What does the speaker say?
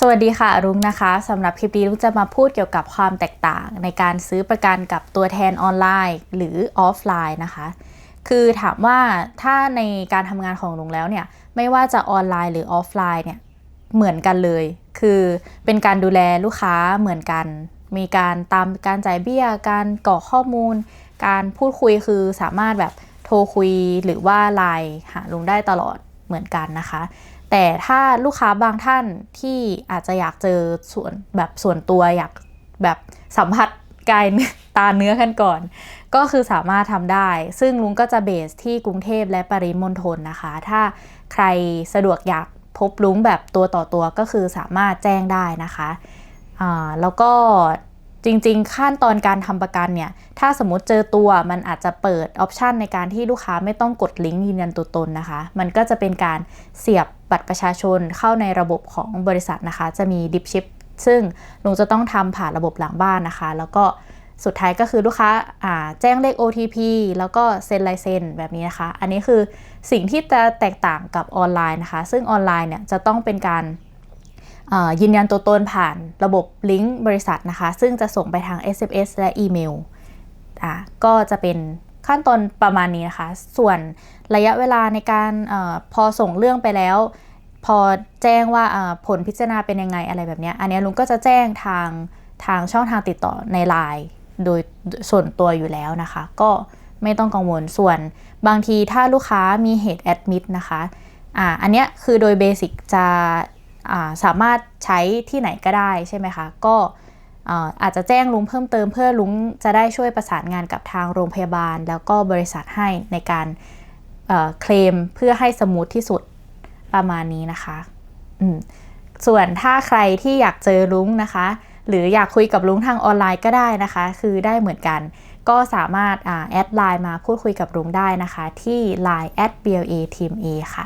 สวัสดีค่ะรุ้งนะคะสำหรับคลิปนี้รุ้งจะมาพูดเกี่ยวกับความแตกต่าง ในการซื้อประกันกับตัวแทนออนไลน์ หรือออฟไลน์นะคะ คือถามว่าถ้าในการทำงานของรุ้งแล้วเนี่ยไม่ว่าจะออนไลน์หรือออฟไลน์เนี่ยเหมือนกันเลย คือเป็นการดูแลลูกค้าเหมือนกัน มีการตามการจ่ายเบี้ย การกรอกข้อมูล การพูดคุยคือสามารถแบบโทรคุยหรือว่าไลน์หาลุงได้ตลอดเหมือนกันนะคะ แต่ถ้าลูกค้าบางท่านที่อาจจะอยากเจอส่วนแบบส่วนตัวอยากแบบสัมผัสกายตาเนื้อกันก่อน ก็คือสามารถทำได้ ซึ่งลุงก็จะเบสที่กรุงเทพและปริมณฑลนะคะ ถ้าใครสะดวกอยากพบลุงแบบตัวต่อตัวก็คือสามารถแจ้งได้นะคะ แล้วก็ จริงๆ ขั้นตอนการทำประกันเนี่ย ถ้าสมมติเจอตัวมันอาจจะเปิดออปชันในการที่ลูกค้าไม่ต้องกดลิงก์ยืนยันตัวตนนะคะ มันก็จะเป็นการเสียบบัตรประชาชนเข้าในระบบของบริษัทนะคะ จะมีดิปชิปซึ่งลุงจะต้องทำผ่านระบบหลังบ้านนะคะ แล้วก็สุดท้ายก็คือลูกค้าแจ้งเลข OTP แล้วก็เซ็นลายเซ็นแบบนี้นะคะ อันนี้คือสิ่งที่จะแตกต่างกับออนไลน์นะคะ ซึ่งออนไลน์เนี่ยจะต้องเป็นการ ยืนยันตัวตนผ่านระบบลิงก์บริษัทนะคะ ซึ่งจะส่งไปทาง SMS และอีเมลอะก็จะเป็นขั้นตอนประมาณนี้นะคะ ส่วนระยะเวลาในการอพอส่งเรื่องไปแล้ว พอแจ้งว่าผลพิจารณาเป็นยังไงอะไรแบบนี้ อันนี้ลุงก็จะแจ้งทางทางช่องทางติดต่อในไลน์โดยส่วนตัวอยู่แล้วนะคะ ก็ไม่ต้องกังวล ส่วนบางทีถ้าลูกค้ามีเหตุแอดมิดนะคะ อ่า อันนี้คือโดยเบสิกจะ สามารถใช้ที่ไหนก็ได้ใช่ไหมคะ ก็อาจจะแจ้งลุงเพิ่มเติมเพื่อลุงจะได้ช่วยประสานงานกับทางโรงพยาบาล แล้วก็บริษัทให้ในการเคลมเพื่อให้สมูทที่สุดประมาณนี้นะคะส่วนถ้าใครที่อยากเจอลุงนะคะ หรืออยากคุยกับลุงทางออนไลน์ก็ได้นะคะ คือได้เหมือนกัน ก็สามารถแอดไลน์มาพูดคุยกับลุงได้นะคะ ที่ Line at BLA Team A ค่ะ